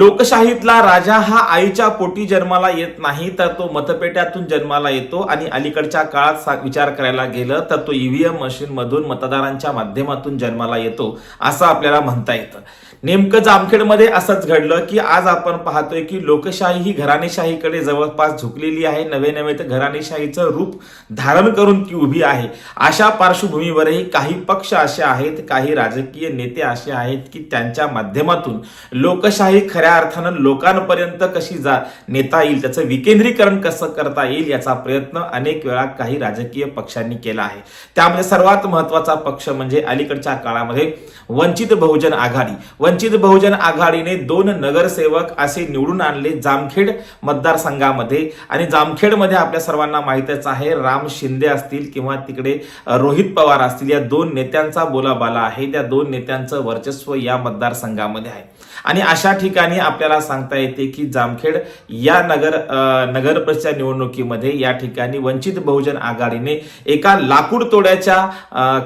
लोकशाहीतला राजा हा आईच्या पोटी जन्माला येत नाही तर तो मतपेट्यातून जन्माला येतो आणि अलीकडच्या काळात विचार करायला गेलं तर तो ईव्हीएम मशीन मधून मतदारांच्या माध्यमातून जन्माला येतो असं आपल्याला म्हणता येतं. नेमकं जामखेडमध्ये असंच घडलं की आज आपण पाहतोय की लोकशाही ही घराणेशाहीकडे जवळपास झुकलेली आहे. नवे नवे तर घराणेशाहीचं रूप धारण करून ती उभी आहे. अशा पार्श्वभूमीवरही काही पक्ष असे आहेत काही राजकीय नेते असे आहेत की त्यांच्या माध्यमातून लोकशाही खऱ्या अर्थानं लोकांपर्यंत कशी जा नेता येईल त्याचं विकेंद्रीकरण कसं करता येईल याचा प्रयत्न अनेक वेळा काही राजकीय पक्षांनी केला आहे. त्यामध्ये सर्वात महत्त्वाचा पक्ष म्हणजे अलीकडच्या काळामध्ये वंचित बहुजन आघाडी. वंचित बहुजन आघाडीने दोन नगरसेवक असे निवडून आणले जामखेड मतदारसंघामध्ये. आणि जामखेडमध्ये आपल्या सर्वांना माहितच आहे राम शिंदे असतील किंवा तिकडे रोहित पवार असतील या दोन नेत्यांचा बोलाबाला आहे. त्या दोन नेत्यांचं वर्चस्व या मतदारसंघामध्ये आहे. आणि अशा ठिकाणी आपल्याला सांगता येते की जामखेड या नगर अ, नगर निवडणुकीमध्ये या ठिकाणी वंचित बहुजन आघाडीने एका लाकूड तोड्याच्या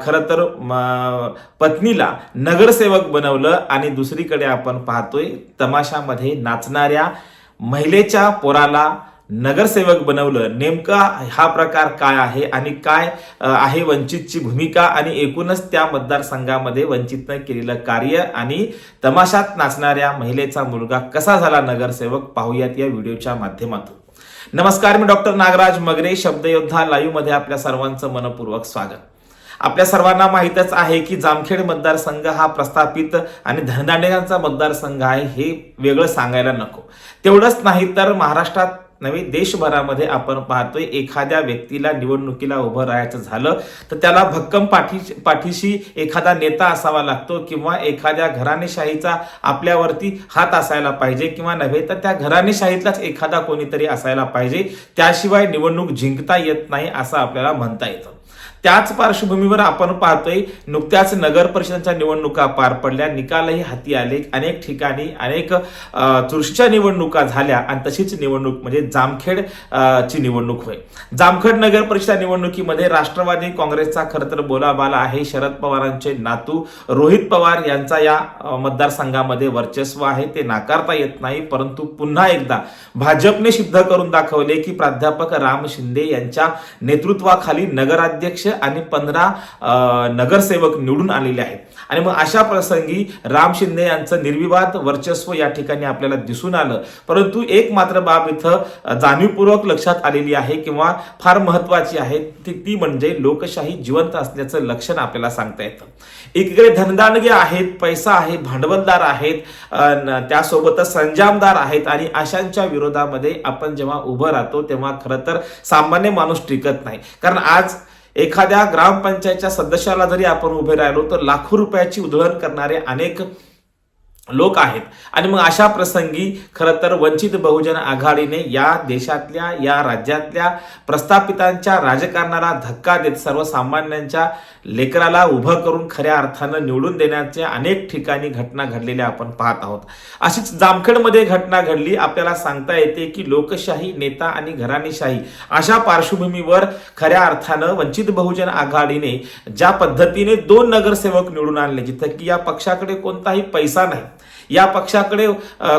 खरं तर पत्नीला नगरसेवक बनवलं आणि दुसरीकडे आपण पाहतोय तमाशामध्ये नाचणाऱ्या महिलेच्या पोराला नगरसेवक बनवलं नेमका हा प्रकार काय आहे आणि काय आहे वंचितची भूमिका? आणि एकूणच त्या मतदारसंघामध्ये वंचितनं केलेलं कार्य आणि तमाशात नाचणाऱ्या महिलेचा मुलगा कसा झाला नगरसेवक? पाहूयात या व्हिडिओच्या माध्यमातून. नमस्कार मी डॉक्टर नागराज मगरे शब्दयोद्धा लाईव्हमध्ये आपल्या सर्वांचं मनपूर्वक स्वागत. आपल्या सर्वांना माहीतच आहे की जामखेड मतदारसंघ हा प्रस्थापित आणि धनदांडेगांचा मतदारसंघ आहे हे वेगळं सांगायला नको. तेवढंच नाही तर महाराष्ट्रात नव्हे देशभरामध्ये आपण पाहतोय एखाद्या व्यक्तीला निवडणुकीला उभं राहायचं झालं तर त्याला भक्कम पाठी पाठीशी एखादा नेता असावा लागतो किंवा एखाद्या घराणेशाहीचा आपल्यावरती हात असायला पाहिजे किंवा नव्हे तर त्या घराणेशाहीतलाच एखादा कोणीतरी असायला पाहिजे. त्याशिवाय निवडणूक जिंकता येत नाही असं आपल्याला म्हणता येतं. त्याच पार्श्वभूमीवर आपण पाहतोय नुकत्याच नगर परिषदांच्या निवडणुका पार पडल्या. निकालही हाती आले. अनेक ठिकाणी अनेक चुरशीच्या निवडणुका झाल्या आणि तशीच निवडणूक म्हणजे जामखेड ची निवडणूक होय. जामखेड नगर परिषद निवडणुकीमध्ये राष्ट्रवादी काँग्रेसचा खरं तर बोलाबाला आहे. शरद पवारांचे नातू रोहित पवार यांचा या मतदारसंघामध्ये वर्चस्व आहे. ते नाकारता येत नाही परंतु पुन्हा एकदा भाजपने सिद्ध करून दाखवले की प्राध्यापक राम शिंदे यांच्या नेतृत्वाखाली नगराध्यक्ष आणि पंधरा नगरसेवक निवडून आलेले आहेत. आणि मग अशा प्रसंगी राम शिंदे यांचं निर्विवाद वर्चस्व या ठिकाणी आपल्याला दिसून आलं. परंतु एक मात्र बाब इथं जाणीवपूर्वक लक्षात आलेली आहे किंवा फार महत्वाची आहे ती ती म्हणजे लोकशाही जिवंत असल्याचं लक्षण आपल्याला सांगता येतं. एकीकडे धनदानगे आहेत पैसा आहे भांडवलदार आहेत त्यासोबतच संजामदार आहेत आणि अशांच्या विरोधामध्ये आपण जेव्हा उभं राहतो तेव्हा खरं तर सामान्य माणूस टिकत नाही. कारण आज एखाद्या ग्रामपंचायतच्या सदस्याला जरी आपण उभे राहिलो तर लाखो रुपयाची उधळण करणारे अनेक लोक आहेत. आणि मग अशा प्रसंगी खरं तर वंचित बहुजन आघाडीने या देशातल्या या राज्यातल्या प्रस्थापितांच्या राजकारणाला धक्का देत सर्वसामान्यांच्या लेकराला उभं करून खऱ्या अर्थानं निवडून देण्याच्या अनेक ठिकाणी घटना घडलेल्या आपण पाहत आहोत. अशीच जामखेडमध्ये घटना घडली. आपल्याला सांगता येते की लोकशाही नेता आणि घराणेशाही अशा पार्श्वभूमीवर खऱ्या अर्थानं वंचित बहुजन आघाडीने ज्या पद्धतीने दोन नगरसेवक निवडून आणले जिथं की या पक्षाकडे कोणताही पैसा नाही या पक्षाकडे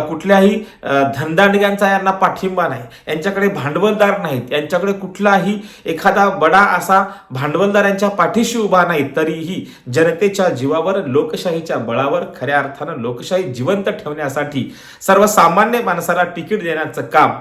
कुठल्याही धनदांडग्यांचा यांना पाठिंबा नाही. यांच्याकडे भांडवलदार नाहीत. यांच्याकडे कुठलाही एखादा बडा असा भांडवलदार यांच्या पाठीशी उभा नाही तरीही जनतेच्या जीवावर लोकशाहीच्या बळावर खऱ्या अर्थानं लोकशाही जिवंत ठेवण्यासाठी सर्वसामान्य माणसाला तिकीट देण्याचं काम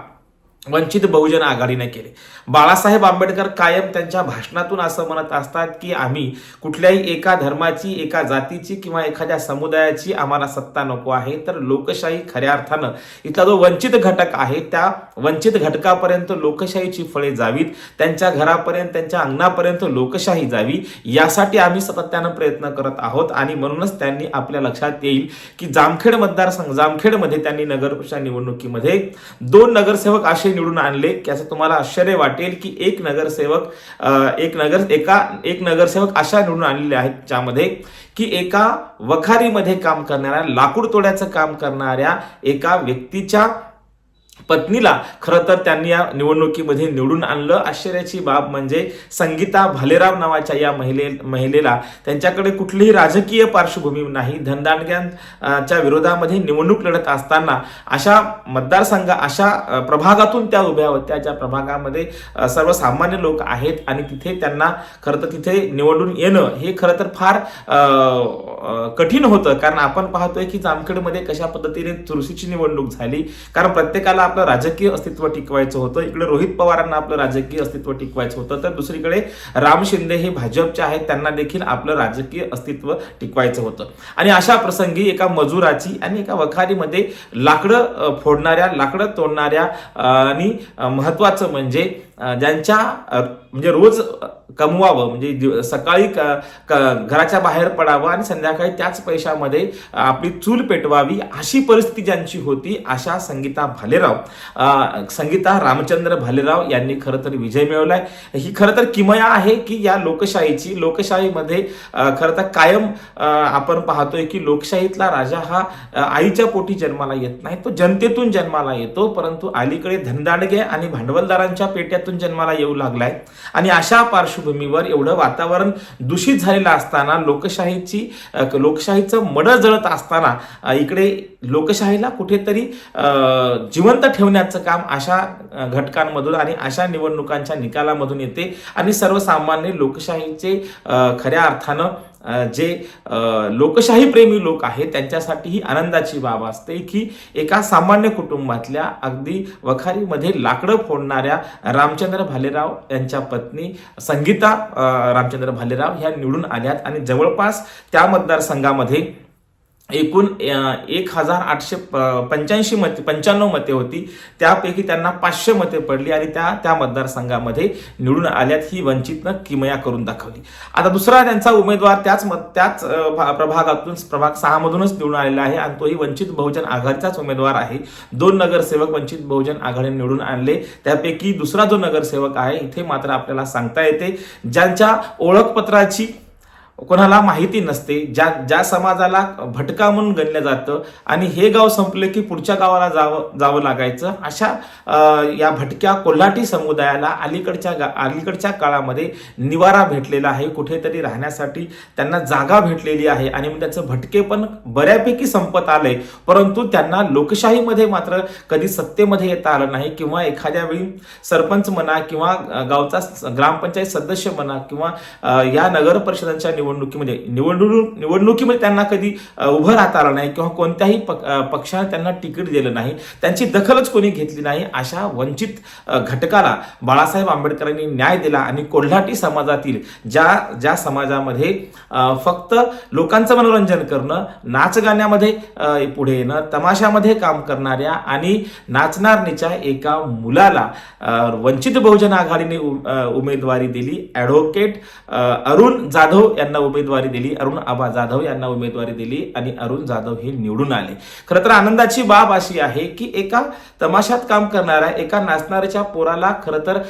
वंचित बहुजन आघाडीने केले. बाळासाहेब आंबेडकर कायम त्यांच्या भाषणातून असं म्हणत असतात की आम्ही कुठल्याही एका धर्माची एका जातीची किंवा एखाद्या समुदायाची आम्हाला सत्ता नको आहे तर लोकशाही खऱ्या अर्थानं इथला जो वंचित घटक आहे त्या वंचित घटकापर्यंत लोकशाहीची फळे जावीत त्यांच्या घरापर्यंत त्यांच्या अंगणापर्यंत लोकशाही जावी यासाठी आम्ही सातत्यानं प्रयत्न करत आहोत. आणि म्हणूनच त्यांनी आपल्या लक्षात येईल की जामखेड मतदारसंघ जामखेडमध्ये त्यांनी नगर निवडणुकीमध्ये दोन नगरसेवक असे निवडून आणले की असं तुम्हाला आश्चर्य वाटेल की एक नगरसेवक अं, एक नगर एका एक नगरसेवक अशा निवडून आणलेले आहेत ज्यामध्ये की एका वखारीमध्ये काम करणाऱ्या लाकूड तोड्याचं काम करणाऱ्या एका व्यक्तीच्या पत्नीला. खरं तर त्यांनी या निवडणुकीमध्ये निवडून आणलं. आश्चर्याची बाब म्हणजे संगीता भालेराव नावाच्या या महिले महिलेला त्यांच्याकडे कुठलीही राजकीय पार्श्वभूमी नाही. धनदांडग्यांच्या विरोधामध्ये निवडणूक लढत असताना अशा मतदारसंघ अशा प्रभागातून त्या उभ्या होत्या ज्या प्रभागामध्ये सर्वसामान्य लोक आहेत आणि तिथे त्यांना खरं तर तिथे निवडून येणं हे खरं तर फार कठीण होतं. कारण आपण पाहतोय की जामखेडमध्ये कशा पद्धतीने चुरशीची निवडणूक झाली. कारण प्रत्येकाला आपलं राजकीय अस्तित्व टिकवायचं होतं. इकडे रोहित पवारांना आपलं राजकीय अस्तित्व टिकवायचं होतं. तर दुसरीकडे राम शिंदे हे भाजपचे आहेत. त्यांना देखील आपलं राजकीय अस्तित्व टिकवायचं होतं. आणि अशा प्रसंगी एका मजुराची आणि एका वखारीमध्ये लाकडं फोडणाऱ्या लाकडं तोडणाऱ्या आणि महत्वाचं म्हणजे ज्यांच्या म्हणजे रोज कमवावं म्हणजे सकाळी क- घराच्या बाहेर पडावं आणि संध्याकाळी त्याच पैशामध्ये आपली चूल पेटवावी अशी परिस्थिती ज्यांची होती अशा संगीता भालेराव. संगीता रामचंद्र भालेराव यांनी खरं तर विजय मिळवलाय. ही खरं तर किमया आहे की या लोकशाहीची लोकशाहीमध्ये खरं तर कायम आपण पाहतोय की लोकशाहीतला राजा हा आईच्या पोटी जन्माला येत नाही तो जनतेतून जन्माला येतो परंतु अलीकडे धनदांडगे आणि भांडवलदारांच्या पेट्यात पेट्यातून जन्माला येऊ लागलाय. आणि अशा पार्श्वभूमीवर एवढं वातावरण दूषित झालेलं असताना लोकशाहीची लोकशाहीचं मड जळत असताना इकडे लोकशाहीला कुठेतरी जिवंत ठेवण्याचं काम अशा घटकांमधून आणि अशा निवडणुकांच्या निकालामधून येते. आणि सर्वसामान्य लोकशाहीचे खऱ्या अर्थानं जे लोकशाही प्रेमी लोक आहेत त्यांच्यासाठी ही आनंदाची बाब असते की एका सामान्य कुटुंबातल्या अगदी वखारीमध्ये लाकडं फोडणाऱ्या रामचंद्र भालेराव यांच्या पत्नी संगीता रामचंद्र भालेराव ह्या निवडून आल्यात आणि जवळपास त्या मतदारसंघामध्ये एकूण एक हजार आठशे पंच्याऐंशी मते पंच्याण्णव मते होती. त्यापैकी त्यांना पाचशे मते पडली आणि त्या त्या मतदारसंघामध्ये निवडून आल्यात ही वंचितनं किमया करून दाखवली. आता दुसरा त्यांचा उमेदवार त्याच मत त्याच भा- प्रभागातून प्रभाग सहामधूनच निवडून आलेला आहे आणि तोही वंचित बहुजन आघाडीचाच उमेदवार आहे. दोन नगरसेवक वंचित बहुजन आघाडीने निवडून आणले. त्यापैकी दुसरा जो नगरसेवक आहे इथे मात्र आपल्याला सांगता येते ज्यांच्या ओळखपत्राची कोणाला माहिती नसते ज्या ज्या समाजाला भटका म्हणून गणलं जातं आणि हे गाव संपलं की पुढच्या गावाला जावं जावं लागायचं. अशा या भटक्या कोल्हाटी समुदायाला अलीकडच्या गा अलीकडच्या काळामध्ये निवारा भेटलेला आहे. कुठेतरी राहण्यासाठी त्यांना जागा भेटलेली आहे आणि मग त्याचं भटके पण बऱ्यापैकी संपत आलंय. परंतु त्यांना लोकशाहीमध्ये मात्र कधी सत्तेमध्ये येता आलं नाही किंवा एखाद्या वेळी सरपंच म्हणा किंवा गावचा ग्रामपंचायत सदस्य म्हणा किंवा या नगर परिषदांच्या निवडणुकीमध्ये म्हणजे निवडणूक निवडणुकीमध्ये त्यांना कधी उभं राहता आलं नाही किंवा कोणत्याही पक- पक्षाने त्यांना तिकीट दिलं नाही त्यांची दखलच कोणी घेतली नाही अशा वंचित घटकाला बाळासाहेब आंबेडकरांनी न्याय दिला आणि कोल्हाटी समाजातील ज्या ज्या समाजामध्ये फक्त लोकांचं मनोरंजन करणं नाच गाण्यामध्ये पुढे येणं तमाशामध्ये काम करणाऱ्या आणि नाचणारणीच्या एका मुलाला वंचित बहुजन आघाडीने उ- उमेदवारी दिली ॲडव्होकेट अरुण जाधव यांना उमेदवारी दिली अरुण आबा जाधव यांना उमेदवारी दिली आणि अरुण जाधव हे निवडून आले. खरं तर आनंदाची बाब अशी आहे की एका तमाशात काम करणाऱ्या एका नाचणाऱ्याच्या पोराला खरं तर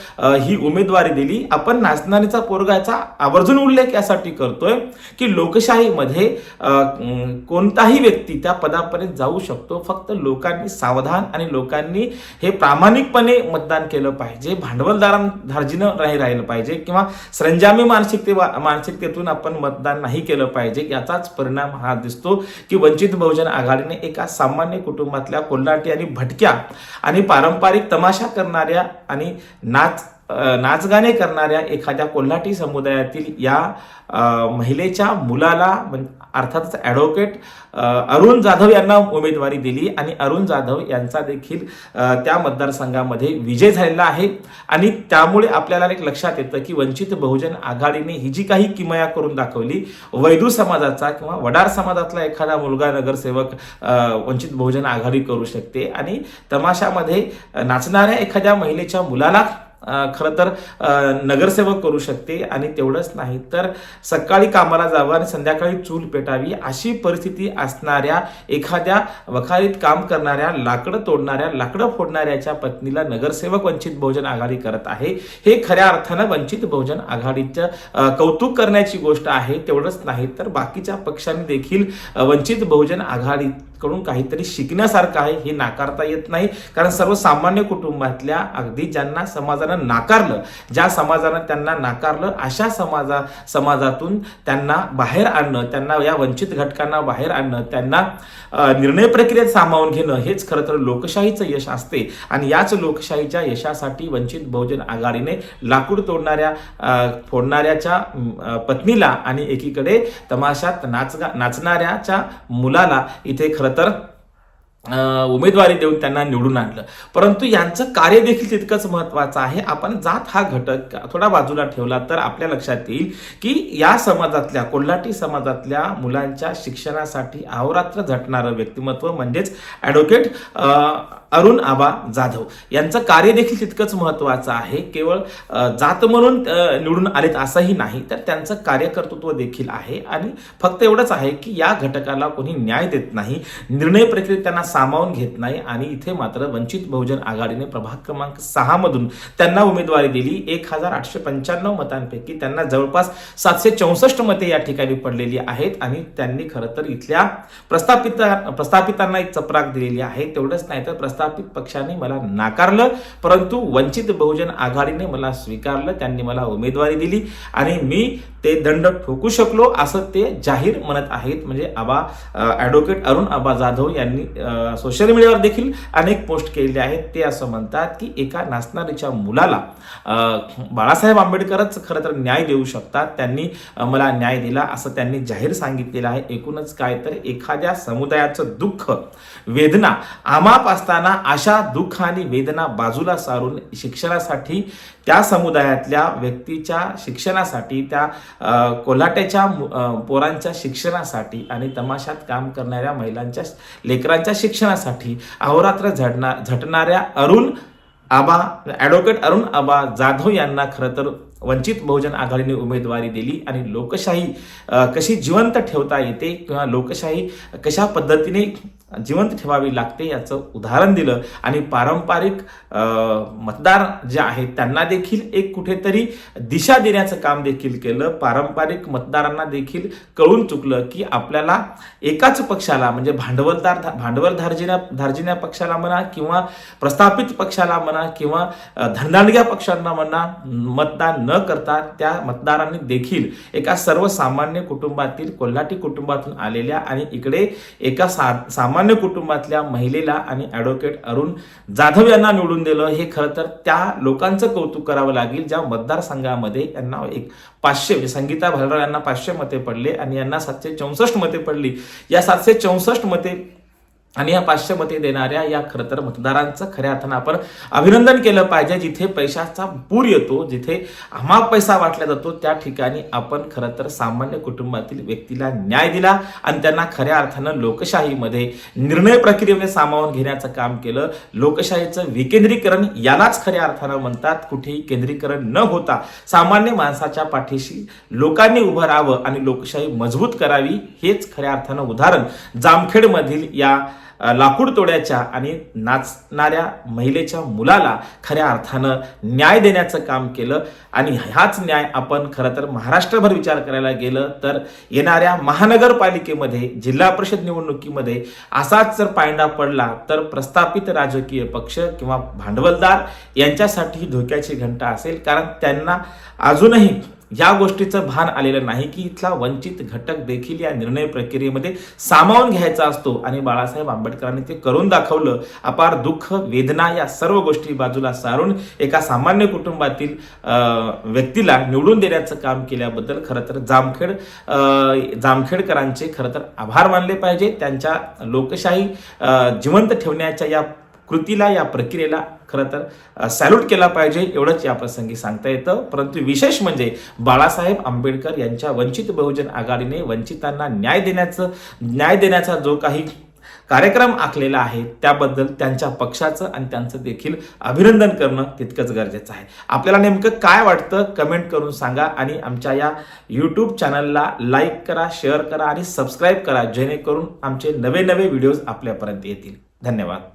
ही उमेदवारी दिली. आपण नाचणाऱ्याचा पोरगाचा आवर्जून उल्लेख यासाठी करतोय की लोकशाहीमध्ये कोणताही व्यक्ती त्या पदापर्यंत जाऊ शकतो. फक्त लोकांनी सावधान आणि लोकांनी हे प्रामाणिकपणे मतदान केलं पाहिजे. भांडवलदारां धार्जिनं नाही राहिलं पाहिजे किंवा सरंजामी मानसिकते मानसिकतेतून आपण मतदान नाही केलं पाहिजे याचाच परिणाम हा दिसतो की वंचित बहुजन आघाडीने एका सामान्य कुटुंबातल्या कोल्हाटी आणि भटक्या आणि पारंपरिक तमाशा करणाऱ्या आणि नाच नाचगाणे करणाऱ्या एखाद्या कोल्हाटी समुदायातील या महिलेच्या मुलाला अर्थातच ॲडव्होकेट अरुण जाधव यांना उमेदवारी दिली आणि अरुण जाधव यांचा देखील त्या मतदारसंघामध्ये विजय झालेला आहे. आणि त्यामुळे आपल्याला एक लक्षात येतं की वंचित बहुजन आघाडीने ही जी काही किमया करून दाखवली वैदू समाजाचा किंवा वडार समाजातला एखादा मुलगा नगरसेवक वंचित बहुजन आघाडी करू शकते. आणि तमाशामध्ये नाचणाऱ्या एखाद्या महिलेच्या मुलाला खरं तर नगरसेवक करू शकते आणि तेवढंच नाही. तर सकाळी कामाला जावं आणि संध्याकाळी चूल पेटावी अशी परिस्थिती असणाऱ्या एखाद्या वखारीत काम करणाऱ्या लाकडं तोडणाऱ्या लाकडं फोडणाऱ्याच्या पत्नीला नगरसेवक वंचित बहुजन आघाडी करत आहे. हे खऱ्या अर्थानं वंचित बहुजन आघाडीचं कौतुक करण्याची गोष्ट आहे तेवढंच नाही. तर बाकीच्या पक्षांनी देखील वंचित बहुजन आघाडी कडून काहीतरी शिकण्यासारखं आहे हे नाकारता येत नाही. कारण सर्वसामान्य कुटुंबातल्या अगदी ज्यांना समाजानं नाकारलं ज्या समाजानं त्यांना नाकारलं अशा समाजा समाजातून त्यांना बाहेर आणणं त्यांना या वंचित घटकांना बाहेर आणणं त्यांना निर्णय प्रक्रियेत सामावून घेणं हेच खरं तर लोकशाहीचं यश असते. आणि याच लोकशाहीच्या यशासाठी वंचित बहुजन आघाडीने लाकूड तोडणाऱ्या फोडणाऱ्याच्या पत्नीला आणि एकीकडे तमाशात नाच नाचणाऱ्याच्या मुलाला इथे खरं तर उमेदवारी देऊन त्यांना निवडून आणलं. परंतु यांचं कार्य देखील तितकंच महत्वाचं आहे. आपण जात हा घटक थोडा बाजूला ठेवला तर आपल्या लक्षात येईल की या समाजातल्या कोल्हाटी समाजातल्या मुलांच्या शिक्षणासाठी अहोरात्र झटणारं व्यक्तिमत्व म्हणजेच ॲडव्होकेट अरुण आबा जाधव. यांचं कार्य देखील तितकंच महत्वाचं आहे. केवळ जात म्हणून निवडून आलेत असंही नाही तर त्यांचं कार्यकर्तृत्व देखील आहे. आणि फक्त एवढंच आहे की या घटकाला कोणी न्याय देत नाही निर्णय प्रक्रियेत त्यांना सामावून घेत नाही आणि इथे मात्र वंचित बहुजन आघाडीने प्रभाग क्रमांक सहा मधून त्यांना उमेदवारी दिली. एक हजार आठशे पंच्याण्णव मतांपैकी त्यांना जवळपास सातशे चौसष्ट मते या ठिकाणी पडलेली आहेत आणि त्यांनी खरं तर इथल्या प्रस्थापित प्रस्थापितांना एक चपराक दिलेली आहे. तेवढंच नाही तर प्रस्थापित पक्षाने मला नाकारलं परंतु वंचित बहुजन आघाडीने मला स्वीकारलं त्यांनी मला उमेदवारी दिली आणि मी ते दंड ठोकू शकलो असं ते जाहीर म्हणत आहेत. म्हणजे आबा ॲडव्होकेट अरुण आबा जाधव यांनी सोशल मीडियावर देखील अनेक पोस्ट केलेले आहेत. ते असं म्हणतात की एका नाचणारीच्या मुलाला बाळासाहेब आंबेडकरच खरं तर न्याय देऊ शकतात. त्यांनी मला न्याय दिला असं त्यांनी जाहीर सांगितलेलं आहे. एकूणच काय तर एखाद्या समुदायाचं दुःख वेदना आमाप असताना अशा दुःख आणि वेदना बाजूला सारून शिक्षणासाठी त्या समुदायातल्या व्यक्तीच्या शिक्षणासाठी त्या कोल्हाट्याच्या पोरांच्या शिक्षणासाठी आणि तमाशात काम करणाऱ्या महिलांच्या लेकरांच्या शिक्षणासाठी अहोरात्र झडणा झटणाऱ्या अरुण आबा ॲडव्होकेट अरुण आबा जाधव यांना खरं तर वंचित बहुजन आघाडीने उमेदवारी दिली आणि लोकशाही कशी जिवंत ठेवता येते किंवा लोकशाही कशा पद्धतीने जिवंत ठेवावी लागते याचं उदाहरण दिलं आणि पारंपरिक मतदार जे आहेत त्यांना देखील एक कुठेतरी दिशा देण्याचं काम देखील केलं. पारंपरिक मतदारांना देखील कळून चुकलं की आपल्याला एकाच पक्षाला म्हणजे भांडवलदार भांडवल धार्जिन्या धार्जिन्या पक्षाला म्हणा किंवा प्रस्थापित पक्षाला म्हणा किंवा धनदांडग्या पक्षांना म्हणा मतदान न करता त्या मतदारांनी देखील एका सर्वसामान्य कुटुंबातील कोल्हाटी कुटुंबातून आलेल्या आणि इकडे एका सा सामान्य कुटुंबातल्या महिलेला आणि ॲडव्होकेट अरुण जाधव यांना निवडून दिलं. हे खरं तर त्या लोकांचं कौतुक करावं लागेल. ज्या मतदारसंघामध्ये यांना एक पाचशे म्हणजे संगीता भालराव यांना पाचशे मते पडले आणि यांना सातशे चौसष्ट मते पडली. या सातशे चौसष्ट मते आणि या पाचशे मते देणाऱ्या या खरं तर मतदारांचं खऱ्या अर्थानं आपण अभिनंदन केलं पाहिजे. जिथे पैशाचा पूर येतो जिथे अमाप पैसा वाटला जातो त्या ठिकाणी आपण खरं तर सामान्य कुटुंबातील व्यक्तीला न्याय दिला आणि त्यांना खऱ्या अर्थानं लोकशाहीमध्ये निर्णय प्रक्रियेमध्ये सामावून घेण्याचं काम केलं. लोकशाहीचं विकेंद्रीकरण यालाच खऱ्या अर्थानं म्हणतात. कुठेही केंद्रीकरण न होता सामान्य माणसाच्या पाठीशी लोकांनी उभं राहावं आणि लोकशाही मजबूत करावी हेच खऱ्या अर्थानं उदाहरण. जामखेडमधील या लाकूड तोड्याच्या आणि नाचणाऱ्या महिलेच्या मुलाला खऱ्या अर्थानं न्याय देण्याचं काम केलं. आणि हाच न्याय आपण खरं तर महाराष्ट्रभर विचार करायला गेलं तर येणाऱ्या महानगरपालिकेमध्ये जिल्हा परिषद निवडणुकीमध्ये असाच जर पायंडा पडला तर प्रस्थापित राजकीय पक्ष किंवा भांडवलदार यांच्यासाठी धोक्याची घंटा असेल. कारण त्यांना अजूनही या गोष्टीचं भान आलेलं नाही की इथला वंचित घटक देखील या निर्णय प्रक्रियेमध्ये सामावून घ्यायचा असतो. आणि बाळासाहेब आंबेडकरांनी ते करून दाखवलं. अपार दुःख वेदना या सर्व गोष्टी बाजूला सारून एका सामान्य कुटुंबातील व्यक्तीला निवडून देण्याचं काम केल्याबद्दल खरं तर जामखेड जामखेडकरांचे खरं तर आभार मानले पाहिजे. त्यांच्या लोकशाही जिवंत ठेवण्याच्या या कृतीला या प्रक्रियेला खरं तर सॅल्यूट केला पाहिजे एवढंच या प्रसंगी सांगता येतं. परंतु विशेष म्हणजे बाळासाहेब आंबेडकर यांच्या वंचित बहुजन आघाडीने वंचितांना न्याय देण्याचं न्याय देण्याचा जो काही कार्यक्रम आखलेला आहे त्याबद्दल त्यांच्या पक्षाचं आणि त्यांचं देखील अभिनंदन करणं तितकंच गरजेचं आहे. आपल्याला नेमकं काय वाटतं कमेंट करून सांगा आणि आमच्या या यूट्यूब चॅनलला लाईक करा शेअर करा आणि सबस्क्राईब करा जेणेकरून आमचे नवे नवे व्हिडिओज आपल्यापर्यंत येतील. धन्यवाद.